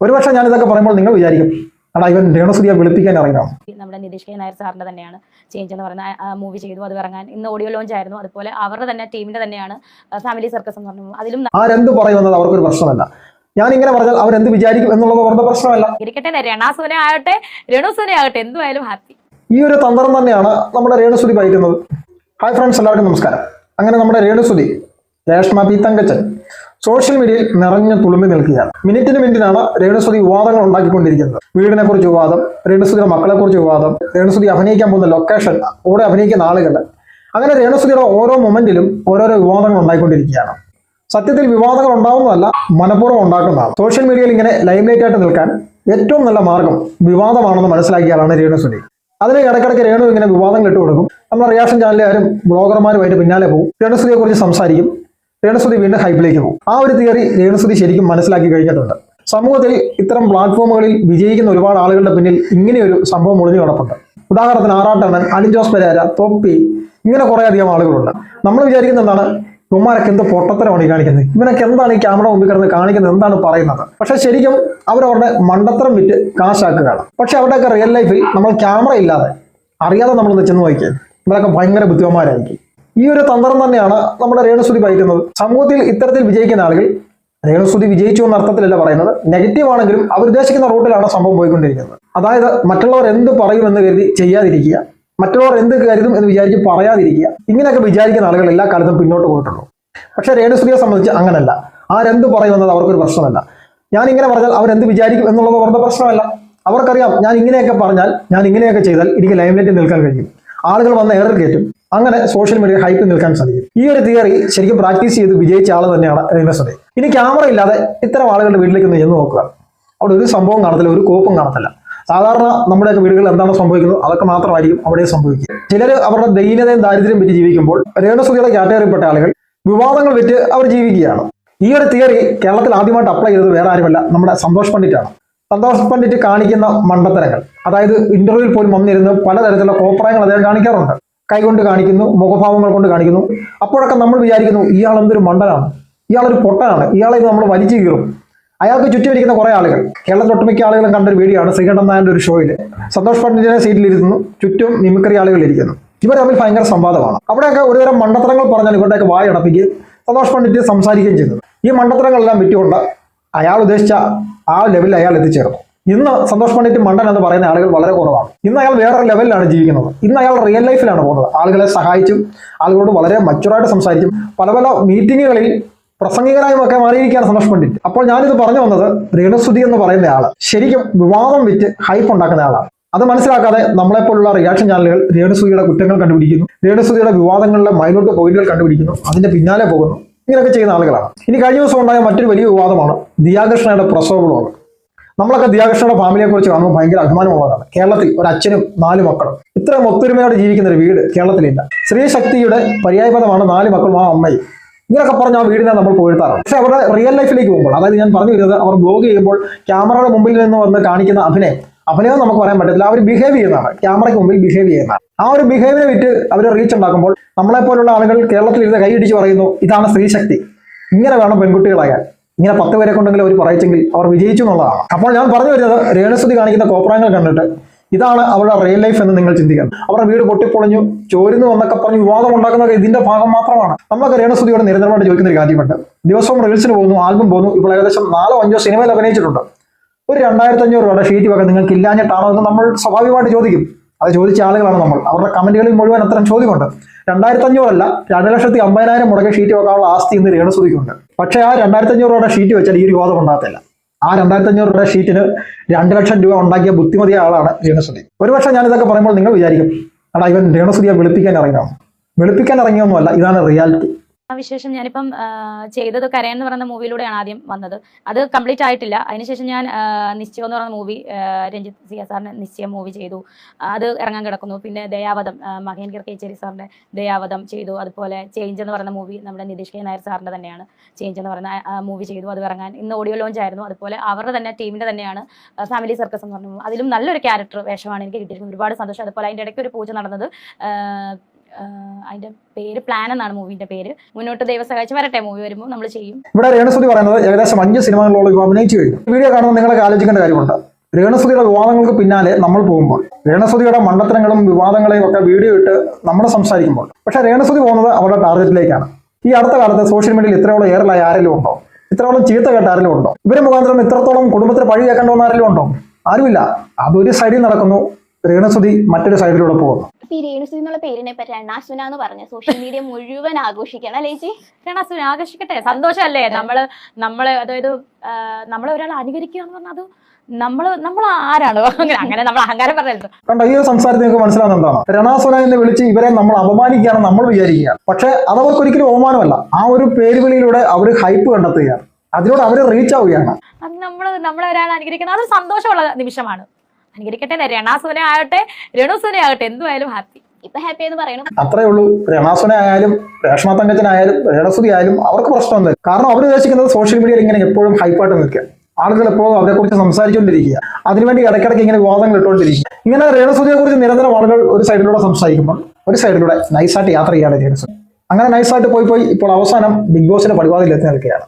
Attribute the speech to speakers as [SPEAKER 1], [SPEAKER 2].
[SPEAKER 1] ഒരുപക്ഷെ ഞാൻ ഇതൊക്കെ പറയുമ്പോൾ നിങ്ങൾ വിചാരിക്കും അടാ ഇവൻ രേണുസുതിയെ വിളിപ്പിക്കാൻ ഇറങ്ങിയാണ്
[SPEAKER 2] നമ്മുടെ നിതീഷ് കെ നായർ സാറിന്റെ തന്നെയാണ് ചേഞ്ച് എന്ന് പറയുന്ന മൂവി ചെയ്തു അത് ഇറങ്ങാൻ. ഇന്ന് ഓഡിയോ ലോഞ്ച് ആയിരുന്നു. അതുപോലെ അവരുടെ തന്നെ ടീമിന്റെ തന്നെയാണ് ഫാമിലി സർക്കസ് എന്ന് പറഞ്ഞു അതിലും
[SPEAKER 1] ആരെന്ത് അവർക്ക് അവർക്കൊരു പ്രശ്നമല്ല. ഞാൻ ഇങ്ങനെ പറഞ്ഞാൽ അവരെന്ത് വിചാരിക്കും എന്നുള്ളത് അവരുടെ പ്രശ്നമല്ല.
[SPEAKER 2] ഇരിക്കട്ടെ രണാസുനെ ആകട്ടെ രേണുസുനെ ആകട്ടെ എന്തുമായാലും ഹാപ്പി
[SPEAKER 1] ഈ ഒരു തന്ത്രം തന്നെയാണ് നമ്മുടെ രേണുസുതി പയറ്റുന്നത് ഹായ് ഫ്രണ്ട്സ് എല്ലാവർക്കും നമസ്കാരം. അങ്ങനെ നമ്മുടെ രേണുസുതി രേഷ്മ പി തങ്കച്ചൻ സോഷ്യൽ മീഡിയയിൽ നിറഞ്ഞു തുളുമ്പി നിൽക്കുകയാണ്. മിനിറ്റിന് മിനിറ്റിനാണ് രേണുസുതി വിവാദങ്ങൾ ഉണ്ടാക്കിക്കൊണ്ടിരിക്കുന്നത്. വീടിനെ കുറിച്ച് വിവാദം രേണുസുതിയുടെ മക്കളെ കുറിച്ച് വിവാദം രേണുസുതി അഭിനയിക്കാൻ പോകുന്ന ലൊക്കേഷൻ കൂടെ അഭിനയിക്കുന്ന ആളുകൾ. അങ്ങനെ രേണുസുതിയുടെ ഓരോ മൊമെന്റിലും ഓരോരോ വിവാദങ്ങൾ ഉണ്ടായിക്കൊണ്ടിരിക്കുകയാണ്. സത്യത്തിൽ വിവാദങ്ങൾ ഉണ്ടാവുന്നതല്ല മനഃപൂർവം ഉണ്ടാക്കുന്നതാണ്. സോഷ്യൽ മീഡിയയിൽ ഇങ്ങനെ ലൈംലൈറ്റ് ആയിട്ട് നിൽക്കാൻ ഏറ്റവും നല്ല മാർഗം വിവാദമാണെന്ന് മനസ്സിലാക്കിയാലാണ് രേണുസുതി അതിന് ഇടയ്ക്കിടയ്ക്ക് രേണു ഇങ്ങനെ വിവാദങ്ങൾ ഇട്ട് കൊടുക്കും നമ്മുടെ റിയാക്ഷൻ ചാനലുകാരും ബ്ലോഗർമാരുമായിട്ട് പിന്നാലെ പോകും. രേണുസുതിയെ കുറിച്ച് സംസാരിക്കും. രേണുസുതി വീണ്ടും ഹൈപ്പിലേക്ക് പോകും. ആ ഒരു തിയറി രേണുസുതി ശരിക്കും മനസ്സിലാക്കി കഴിഞ്ഞിട്ടുണ്ട്. സമൂഹത്തിൽ ഇത്തരം പ്ലാറ്റ്ഫോമുകളിൽ വിജയിക്കുന്ന ഒരുപാട് ആളുകളുടെ പിന്നിൽ ഇങ്ങനെയൊരു സംഭവം ഒളിഞ്ഞു കിടപ്പുണ്ട്. ഉദാഹരണത്തിന് ആറാട്ടണ്ണൻ അലിൻ ജോസ് പെരേര തൊപ്പി ഇങ്ങനെ കുറേ അധികം ആളുകളുണ്ട്. നമ്മൾ വിചാരിക്കുന്ന എന്താണ്? ഇവന്മാരൊക്കെ എന്ത് പൊട്ടത്തരമാണ് ഈ കാണിക്കുന്നത്? ഇവനൊക്കെ എന്താണ് ഈ ക്യാമറ മുമ്പിൽ കിടന്ന് കാണിക്കുന്നത്? എന്താണ് പറയുന്നത്? പക്ഷെ ശരിക്കും അവരവരുടെ മണ്ടത്തരം വിറ്റ് കാശാക്കുകയാണ്. പക്ഷെ അവരുടെയൊക്കെ റിയൽ ലൈഫിൽ നമ്മൾ ക്യാമറ ഇല്ലാതെ അറിയാതെ നമ്മളൊന്ന് ചെന്ന് നോക്കിയത് ഇവരൊക്കെ ഭയങ്കര ബുദ്ധിമാന്മാരായിരിക്കും. ഈ ഒരു തന്ത്രം തന്നെയാണ് നമ്മുടെ രേണുസുതി പയറ്റുന്നത് സമൂഹത്തിൽ ഇത്തരത്തിൽ വിജയിക്കുന്ന ആളുകൾ രേണുസുതി വിജയിച്ചു എന്ന അർത്ഥത്തിലല്ല പറയുന്നത്. നെഗറ്റീവ് ആണെങ്കിലും അവർ ഉദ്ദേശിക്കുന്ന റൂട്ടിലാണ് സംഭവം പോയിക്കൊണ്ടിരിക്കുന്നത്. അതായത് മറ്റുള്ളവർ എന്ത് പറയുമെന്ന് കരുതി ചെയ്യാതിരിക്കുക മറ്റുള്ളവർ എന്ത് കരുതും എന്ന് വിചാരിച്ച് പറയാതിരിക്കുക ഇങ്ങനെയൊക്കെ വിചാരിക്കുന്ന ആളുകൾ എല്ലാ കാലത്തും പിന്നോട്ട് പോയിട്ടുള്ളൂ പക്ഷേ രേണുസുതിയെ സംബന്ധിച്ച് അങ്ങനല്ല. ആരെന്ത് പറയുമെന്നത് അവർക്കൊരു പ്രശ്നമല്ല. ഞാൻ ഇങ്ങനെ പറഞ്ഞാൽ അവരെന്ത് വിചാരിക്കും എന്നുള്ളത് അവരുടെ പ്രശ്നമല്ല. അവർക്കറിയാം ഞാൻ ഇങ്ങനെയൊക്കെ പറഞ്ഞാൽ ഞാൻ ഇങ്ങനെയൊക്കെ ചെയ്താൽ എനിക്ക് ലൈംലൈറ്റിൽ നിൽക്കാൻ കഴിയും. ആളുകൾ വന്ന് ഏറെ കയറ്റും അങ്ങനെ സോഷ്യൽ മീഡിയ ഹൈപ്പ് നിൽക്കാൻ സാധിക്കും. ഈ ഒരു തിയറി ശരിക്കും പ്രാക്ടീസ് ചെയ്ത് വിജയിച്ച ആൾ തന്നെയാണ് ഇൻവെസ്റ്റർ ഇനി ക്യാമറ ഇല്ലാതെ ഇത്തരം ആളുകളുടെ വീട്ടിലേക്ക് ഒന്ന് ചെന്ന് നോക്കുക. അവിടെ ഒരു സംഭവം കാണത്തില്ല ഒരു കോപ്പും കാണത്തില്ല. സാധാരണ നമ്മുടെയൊക്കെ വീടുകളിൽ എന്താണ് സംഭവിക്കുന്നത്? അതൊക്കെ മാത്രമായിരിക്കും അവിടെ സംഭവിക്കുക. ചിലർ അവരുടെ ദൈനതയും ദാരിദ്ര്യം വിറ്റ് ജീവിക്കുമ്പോൾ രേണുസുതിയുടെ കാറ്റഗറിപ്പെട്ട ആളുകൾ വിവാദങ്ങൾ വിറ്റ് അവർ ജീവിക്കുകയാണ്. ഈ ഒരു തിയറി കേരളത്തിൽ ആദ്യമായിട്ട് അപ്ലൈ ചെയ്തത് വേറെ ആരുമല്ല നമ്മുടെ സന്തോഷ് പണ്ഡിറ്റാണ്. സന്തോഷ് പണ്ഡിറ്റ് കാണിക്കുന്ന മണ്ടത്തരങ്ങൾ. അതായത് ഇന്റർവ്യൂവിൽ പോലും വന്നിരുന്ന് പലതരത്തിലുള്ള കോപ്രായങ്ങൾ അദ്ദേഹം കാണിക്കാറുണ്ട്. കൈകൊണ്ട് കാണിക്കുന്നു മുഖഭാവങ്ങൾ കൊണ്ട് കാണിക്കുന്നു. അപ്പോഴൊക്കെ നമ്മൾ വിചാരിക്കുന്നു ഇയാൾ എന്തൊരു മണ്ടനാണ്. ഇയാളൊരു പൊട്ടനാണ്. ഇയാളെ ഇത് നമ്മൾ വലിച്ചു കീറും. അയാൾക്ക് ചുറ്റുമിരിക്കുന്ന കുറേ ആളുകൾ. കേരളത്തിൽ ഒട്ടുമിക്ക ആളുകളും കണ്ടൊരു വീഡിയോ ആണ് ശ്രീകണ്ഠൻ നായരുടെ ഒരു ഷോയിൽ സന്തോഷ് പണ്ഡിറ്റിനെ സീറ്റിലിരുന്നു ചുറ്റും മിമിക്രി ആളുകൾ ഇരിക്കുന്നു. ഇവർ തമ്മിൽ ഭയങ്കര സംവാദമാണ്. അവിടെയൊക്കെ ഒരുതരം മണ്ടത്തരങ്ങൾ പറഞ്ഞാൽ ഇവരുടെയൊക്കെ വായ അടപ്പിക്കുകയും സന്തോഷ് പണ്ഡിറ്റ് സംസാരിക്കുകയും ചെയ്യുന്നു. ഈ മണ്ടത്തരങ്ങളെല്ലാം വിറ്റുകൊണ്ട് അയാൾ ഉദ്ദേശിച്ച ആ ലെവലിൽ അയാൾ എത്തിച്ചേർന്നു. ഇന്ന് സന്തോഷ് പണ്ഡിറ്റ് മണ്ടൻ എന്ന് പറയുന്ന ആളുകൾ വളരെ കുറവാണ്. ഇന്ന് അയാൾ വേറൊരു ലെവലിലാണ് ജീവിക്കുന്നത്. ഇന്ന് അയാൾ റിയൽ ലൈഫിലാണ് പോകുന്നത്. ആളുകളെ സഹായിച്ചും ആളുകളോട് വളരെ മച്ചുറായിട്ട് സംസാരിക്കും പല പല മീറ്റിങ്ങുകളിൽ പ്രസംഗികനായും ഒക്കെ മാറിയിരിക്കുകയാണ് സന്തോഷ് പണ്ഡിറ്റ്. അപ്പോൾ ഞാനിത് പറഞ്ഞു വന്നത് രേണുസുതി എന്ന് പറയുന്ന ആൾ ശരിക്കും വിവാദം വിറ്റ് ഹൈപ്പ് ഉണ്ടാക്കുന്ന ആളാണ്. അത് മനസ്സിലാക്കാതെ നമ്മളെപ്പോലുള്ള റിയാക്ഷൻ ചാനലുകൾ രേണുസുതിയുടെ കുറ്റങ്ങൾ കണ്ടുപിടിക്കുന്നു. രേണുസുതിയുടെ വിവാദങ്ങളിലെ മൈനോട്ട് പോയിന്റുകൾ കണ്ടുപിടിക്കുന്നു. അതിന്റെ പിന്നാലെ പോകുന്നു. ഇങ്ങനെയൊക്കെ ചെയ്യുന്ന ആളുകളാണ്. ഇനി കഴിഞ്ഞ ദിവസം ഉണ്ടായ മറ്റൊരു വലിയ വിവാദമാണ് ദിയാകൃഷ്ണയുടെ പ്രസവ ബ്ലോഗ് നമ്മളൊക്കെ ദിയാകൃഷ്ണയുടെ ഫാമിലിയെ കുറിച്ച് കാണുമ്പോൾ ഭയങ്കര അഭിമാനമുള്ളവരാണ്. കേരളത്തിൽ ഒരു അച്ഛനും നാല് മക്കളും. ഇത്രയും ഒത്തൊരുമയോടെ ജീവിക്കുന്ന ഒരു വീട് കേരളത്തിലില്ല. സ്ത്രീ ശക്തിയുടെ പര്യായപദമാണ് നാല് മക്കളും ആ അമ്മയും. ഇങ്ങനെയൊക്കെ പറഞ്ഞ ആ വീടിനെ നമ്മൾ പോയിട്ടാറാണ് പക്ഷെ അവരുടെ റിയൽ ലൈഫിലേക്ക് പോകുമ്പോൾ അതായത് ഞാൻ പറഞ്ഞു വരുന്നത് അവർ ബ്ലോഗ് ചെയ്യുമ്പോൾ ക്യാമറയുടെ മുമ്പിൽ നിന്ന് വന്ന് കാണിക്കുന്ന അഭിനയം. അഭിനയം നമുക്ക് പറയാൻ പറ്റത്തില്ല. അവർ ബിഹേവ് ചെയ്യുന്നതാണ്. ക്യാമറയ്ക്ക് മുമ്പിൽ ബിഹേവ് ചെയ്യുന്നതാണ്. ആ ഒരു ബിഹേവിനെ വിറ്റ് അവർ റീച്ച് ഉണ്ടാക്കുമ്പോൾ നമ്മളെ പോലുള്ള ആളുകൾ കേരളത്തിൽ ഇരുന്ന് കൈയിടിച്ച് പറയുന്നു ഇതാണ് സ്ത്രീശക്തി ഇങ്ങനെ വേണം പെൺകുട്ടികളായാൽ. ഇങ്ങനെ പത്ത് പേരെ കൊണ്ടെങ്കിലും അവർ പറയിച്ചെങ്കിൽ അവർ വിജയിച്ചു എന്നുള്ളതാണ്. അപ്പോൾ ഞാൻ പറഞ്ഞു വരുന്നത് രേണുസ്തുതി കാണിക്കുന്ന കോപ്രാങ്ങൾ കണ്ടിട്ട് ഇതാണ് അവരുടെ റിയൽ ലൈഫ് എന്ന് നിങ്ങൾ ചിന്തിക്കണം. അവരുടെ വീട് പൊട്ടിപ്പൊളിഞ്ഞു ചോരുന്നു എന്നൊക്കെ പറഞ്ഞ് വിവാദം ഉണ്ടാക്കുന്നത് ഇതിന്റെ ഭാഗം മാത്രമാണ്. നമ്മളൊക്കെ രേണുസ്തുതിയോട് നിരന്തരമായിട്ട് ചോദിക്കുന്ന ഒരു കാര്യമുണ്ട്. ദിവസവും റീൽസിന് പോകുന്നു ആൽബം പോകുന്നു ഇപ്പോൾ ഏകദേശം നാലോ അഞ്ചോ സിനിമയിൽ അഭിനയിച്ചിട്ടുണ്ട്. ഒരു രണ്ടായിരത്തി അഞ്ഞൂറ് രൂപയുടെ ഷീറ്റ് വെക്കാൻ നിങ്ങൾക്ക് ഇല്ലാഞ്ഞിട്ടാണോ എന്ന് നമ്മൾ സ്വാഭാവികമായിട്ട് ചോദിക്കും. അത് ചോദിച്ച ആളുകളാണ് നമ്മൾ. അവരുടെ കമന്റുകളിൽ മുഴുവൻ അത്തരം ചോദ്യമുണ്ട്. രണ്ടായിരത്തി അഞ്ഞൂറല്ല രണ്ട് ലക്ഷത്തി അമ്പതിനായിരം മുടക്കി ഷീറ്റ് വെക്കാനുള്ള ആസ്തി ഇന്ന് രേണുസുതിക്കുണ്ട്. പക്ഷേ ആ രണ്ടായിരത്തി അഞ്ഞൂറ് രൂപയുടെ ഷീറ്റ് വെച്ചാൽ ഈ ഒരു വിവാദം ഉണ്ടാകത്തില്ല. ആ രണ്ടായിരത്തി അഞ്ഞൂറ് രൂപയുടെ ഷീറ്റിന് രണ്ട് ലക്ഷം രൂപ ഉണ്ടാക്കിയ ബുദ്ധിമതിയ ആളാണ് രേണുസുതി. ഒരുപക്ഷെ ഞാൻ ഇതൊക്കെ പറയുമ്പോൾ നിങ്ങൾ വിചാരിക്കും അടാ ഇവൻ രേണുസുതിയെ വെളുപ്പിക്കാൻ ഇറങ്ങിയാണ് വെളുപ്പിക്കാൻ ഇറങ്ങിയൊന്നുമല്ല ഇതാണ് റിയാലിറ്റി.
[SPEAKER 2] ആ വിശേഷം ഞാനിപ്പം ചെയ്തത് കരയൻ എന്ന് പറയുന്ന മൂവിയിലൂടെയാണ് ആദ്യം വന്നത്. അത് കംപ്ലീറ്റ് ആയിട്ടില്ല. അതിനുശേഷം ഞാൻ നിശ്ചയം എന്ന് പറയുന്ന മൂവി രഞ്ജിത്ത് സി സാറിന്റെ നിശ്ചയം മൂവി ചെയ്തു. അത് ഇറങ്ങാൻ കിടക്കുന്നു. പിന്നെ ദയാവധം മഹേന്ദ്ര കേച്ചേരി സാറിന്റെ ദയാവധം ചെയ്തു. അതുപോലെ ചേഞ്ച് എന്ന് പറയുന്ന മൂവി നമ്മുടെ നിതീഷ് കെ നായർ സാറിന്റെ തന്നെയാണ് ചേഞ്ച് എന്ന് പറയുന്ന മൂവി ചെയ്തു. അത് ഇറങ്ങാൻ ഇന്ന് ഓഡിയോ ലോഞ്ച് ആയിരുന്നു. അതുപോലെ അവരുടെ തന്നെ ടീമിന്റെ തന്നെയാണ് ഫാമിലി സർക്കസ് എന്ന് പറഞ്ഞു അതിലും നല്ലൊരു ക്യാരക്ടർ വേഷമാണ് എനിക്ക് കിട്ടിയിരിക്കുന്നത്. ഒരുപാട് സന്തോഷം. അതുപോലെ അതിന്റെ ഇടയ്ക്ക് ഒരു പൂജ നടന്നത് അതിന്റെ പേര് പ്ലാൻ എന്നാണ് മൂവിന്റെ പേര്. മുന്നോട്ട് ദൈവസഹായിച്ച് വരട്ടെ മൂവി വരുമ്പോൾ നമ്മൾ ചെയ്യും.
[SPEAKER 1] ഇവിടെ രേണസുതി പറയുന്നത് ഏകദേശം അഞ്ച് സിനിമകളിലോളം അഭിനയിച്ചു കഴിഞ്ഞു വീഡിയോ കാണുമ്പോൾ നിങ്ങളൊക്കെ ആലോചിക്കേണ്ട കാര്യമുണ്ട്. രേണസുതിയുടെ വിവാദങ്ങൾക്ക് പിന്നാലെ നമ്മൾ പോകുമ്പോൾ രേണസുതിയുടെ മണ്ടത്തരങ്ങളും വിവാദങ്ങളെയും ഒക്കെ വീഡിയോ ഇട്ട് നമ്മൾ സംസാരിക്കുമ്പോൾ. പക്ഷെ രേണസുതി പോകുന്നത് അവരുടെ ടാർഗറ്റിലേക്കാണ് ഈ അടുത്ത കാലത്ത് സോഷ്യൽ മീഡിയയിൽ ഇത്രയോളം ഏറലായ ആരെങ്കിലും ഉണ്ടോ? ഇത്രയോളം ചീത്ത കേട്ട ആരെങ്കിലും ഉണ്ടോ? ഇവരെ മുഖാന്തരം ഇത്രത്തോളം കുടുംബത്തിന് പഴി കേൾക്കേണ്ട ആരെങ്കിലും ഉണ്ടോ? ആരുമില്ല. അതൊരു സൈഡിൽ നടക്കുന്നു. രേണുസുതി മറ്റൊരു സൈഡിലൂടെ പോകുന്നു
[SPEAKER 3] ഈ രേണുസുതി എന്നുള്ള പേരിനെ പറ്റി രണാസുന എന്ന് പറഞ്ഞ സോഷ്യൽ മീഡിയ മുഴുവൻ ആഘോഷിക്കണം. അല്ലേ ചേച്ചി?
[SPEAKER 2] രണാസുന ആഘോഷിക്കട്ടെ? സന്തോഷമല്ലേ? നമ്മൾ നമ്മൾ അതായത് നമ്മളെ ഒരാൾ അനുകരിക്കുക എന്ന് പറഞ്ഞത് അത് നമ്മൾ നമ്മൾ ആരാണോ? അങ്ങനെ അങ്ങനെ നമ്മൾ അഹങ്കാരം
[SPEAKER 1] കണ്ടോ ഈ സംസാരത്തിൽ നിങ്ങൾക്ക് മനസ്സിലാവുന്ന എന്താണ്? രണാസുര എന്ന് വിളിച്ച് ഇവരെ നമ്മൾ അപമാനിക്കുകയാണ് നമ്മൾ വിചാരിക്കുക. പക്ഷെ അതവർക്ക് ഒരിക്കലും അപമാനമല്ല ആ ഒരു പേരുവിളിയിലൂടെ അവർ ഹൈപ്പ് കണ്ടെത്തുകയാണ്. അതിലൂടെ അവർ റീച്ച് ആവുകയാണ്.
[SPEAKER 2] അത് നമ്മൾ നമ്മളെ ഒരാൾ അനുകരിക്കുന്നത് അത് സന്തോഷമുള്ള നിമിഷമാണ്. അനുകരിക്കട്ടെ രണാസുന ആകട്ടെ രണുസുനെ ആകട്ടെ എന്തുമായാലും ഹാപ്പി
[SPEAKER 3] ഇപ്പൊ ഹാപ്പി എന്ന് പറയണു
[SPEAKER 1] അത്രേ ഉള്ളൂ. രണാസുന ആയാലും രേഷ്മ തങ്കച്ചനായാലും രണസുതി ആയാലും അവർക്ക് പ്രശ്നമൊന്നും കാരണം അവർ ഉദ്ദേശിക്കുന്നത് സോഷ്യൽ മീഡിയയിൽ ഇങ്ങനെ എപ്പോഴും ഹൈപ്പായിട്ട് നിൽക്കുക. ആളുകൾ എപ്പോഴും അവരെ കുറിച്ച് സംസാരിച്ചുകൊണ്ടിരിക്കുക. അതിനുവേണ്ടി ഇടയ്ക്കിടയ്ക്ക് ഇങ്ങനെ വിവാദങ്ങൾ ഇട്ടുകൊണ്ടിരിക്കുക. ഇങ്ങനെ രേണസുതിയെ കുറിച്ച് നിരന്തരം ആളുകൾ ഒരു സൈഡിലൂടെ സംസാരിക്കുമ്പോൾ ഒരു സൈഡിലൂടെ നൈസായിട്ട് യാത്ര ചെയ്യാണ് രേണസുതി. അങ്ങനെ നൈസായിട്ട് പോയി പോയി ഇപ്പോൾ അവസാനം ബിഗ് ബോസിന്റെ പടിവാതിൽ എത്തി നിൽക്കുകയാണ്.